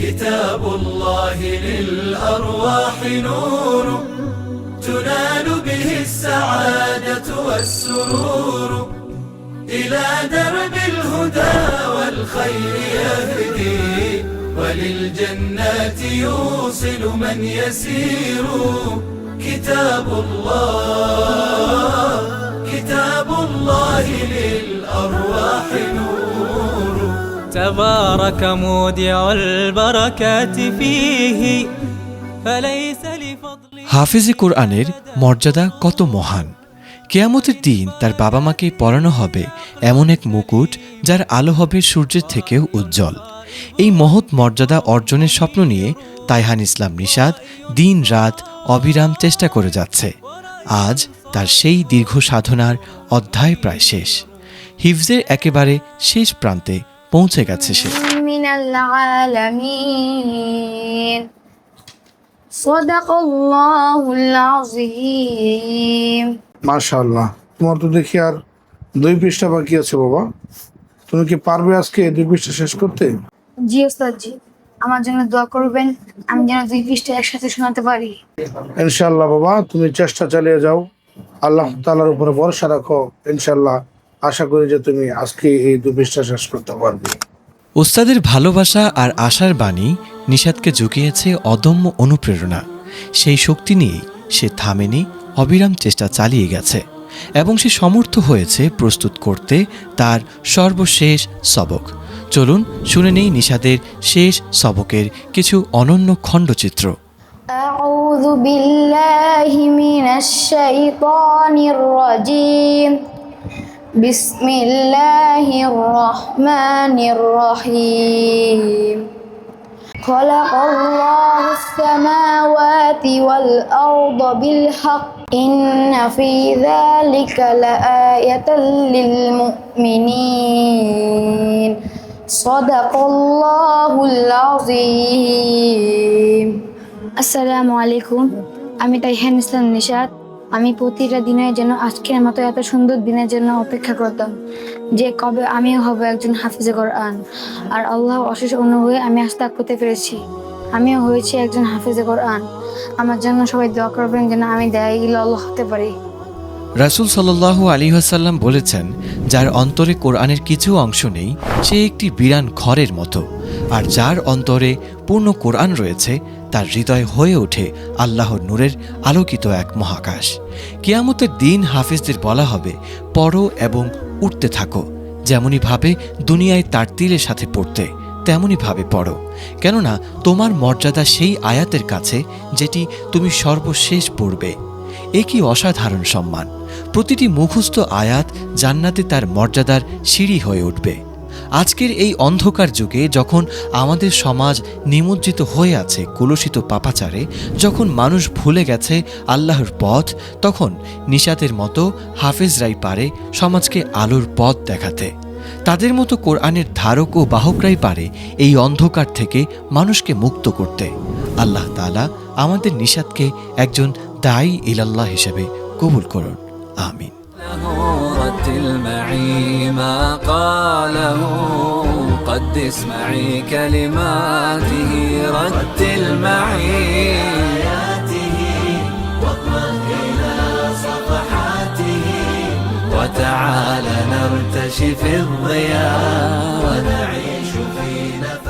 كتاب الله للأرواح نور. تنال به السعادة والسرور. إلى درب الهدى والخير يهدي. وللجنات يوصل من يسير. كتاب الله كتاب الله للأرواح نور. تبارك مودع البركات فيه فليس لفضل হাফিজি কোরআনের মর্যাদা কত মহান কেয়ামতের দিন তার বাবা মাকে পরানো হবে এমন এক মুকুট যার আলো হবে সূর্যের থেকেও উজ্জ্বল এই মহৎ মর্যাদা অর্জনের স্বপ্ন নিয়ে তাইহান ইসলাম নিষাদ দিন রাত অবিরাম চেষ্টা করে যাচ্ছে আজ তার সেই দীর্ঘ সাধনার অধ্যায় প্রায় শেষ হিফজের একেবারে শেষ প্রান্তে পৌঁছে গেছে সে। মাশাল্লাহ তোমার তো দেখি আর দুই পৃষ্ঠা বাকি আছে বাবা। তুমি কি পারবে আজকে দুই পৃষ্ঠা শেষ করতে? জি ওস্তাদ জি আমার জন্য দোয়া করবেন আমি যেন দুই পৃষ্ঠা একসাথে শোনাতে পারি। ইনশাল্লাহ বাবা তুমি চেষ্টা চালিয়ে যাও। আল্লাহ তালার উপরে ভরসা রাখো ইনশাল্লাহ আশা করি যে তুমি আজকে এই দুই পৃষ্ঠা শেষ করতে পারবে ওস্তাদের ভালোবাসা আর আশার বাণী নিষাদকে জুগিয়েছে অদম্য অনুপ্রেরণা সেই শক্তি নিয়েই সে থামেনি অবিরাম চেষ্টা চালিয়ে গেছে এবং সে সমর্থ হয়েছে প্রস্তুত করতে তার সর্বশেষ সবক চলুন শুনে নেই নিষাদের শেষ সবকের কিছু অনন্য খণ্ডচিত্র أعوذ بالله من الشيطان الرجيم بسم الله الرحمن الرحيم خلق الله السماوات والأرض بالحق إن في ذلك لآية للمؤمنين صدق الله العظيم আসসালামু আলাইকুম আমি তাইহান ইসলাম নিশাদ আমি প্রতিটা দিনের জন্য আজকের মতো এত সুন্দর দিনের জন্য অপেক্ষা করতাম যে কবে আমিও হব একজন হাফিজে কোরআন। আর আল্লাহ অশেষ অনুভবে আমি আজ তা করতে পেরেছি। আমিও হয়েছি একজন হাফিজে কোরআন। আমার জন্য সবাই দোয়া করবেন যেন আমি দেয় আল্লাহ হতে পারি। রাসুল সাল্লাল্লাহু আলী হাসাল্লাম বলেছেন, যার অন্তরে কোরআনের কিছু অংশ নেই, সে একটি বিরান ঘরের মতো। আর যার অন্তরে পূর্ণ কোরআন রয়েছে, তার হৃদয় হয়ে ওঠে আল্লাহর নূরের আলোকিত এক মহাকাশ। কিয়ামতের দিন হাফিজদের বলা হবে, পড়ো এবং উঠতে থাকো। যেমনইভাবে দুনিয়ায় তার তীরের সাথে পড়তে তেমনইভাবে পড়ো। কেননা, তোমার মর্যাদা সেই আয়াতের কাছে যেটি তুমি সর্বশেষ পড়বে। এ কি অসাধারণ সম্মান। প্রতিটি মুখস্থ আয়াত জান্নাতে তার মর্যাদার সিঁড়ি হয়ে উঠবে। আজকের এই অন্ধকার যুগে যখন আমাদের সমাজ নিমজ্জিত হয়ে আছে কলুষিত পাপাচারে যখন মানুষ ভুলে গেছে আল্লাহর পথ তখন নিশাতের মতো হাফেজরাই পারে সমাজকে আলোর পথ দেখাতে তাদের মতো কোরআনের ধারক ও বাহকরাই পারে এই অন্ধকার থেকে মানুষকে মুক্ত করতে আল্লাহ তাআলা আমাদের নিষাদকে একজন দায়ী ইলাল্লাহ হিসেবে কবুল করুন আমিন له رتل معي ما قاله قدس معي كلماته رتل معي آياته واضمن إلى صفحاته. وتعال نرتشي في الضياء ونعيش في نفس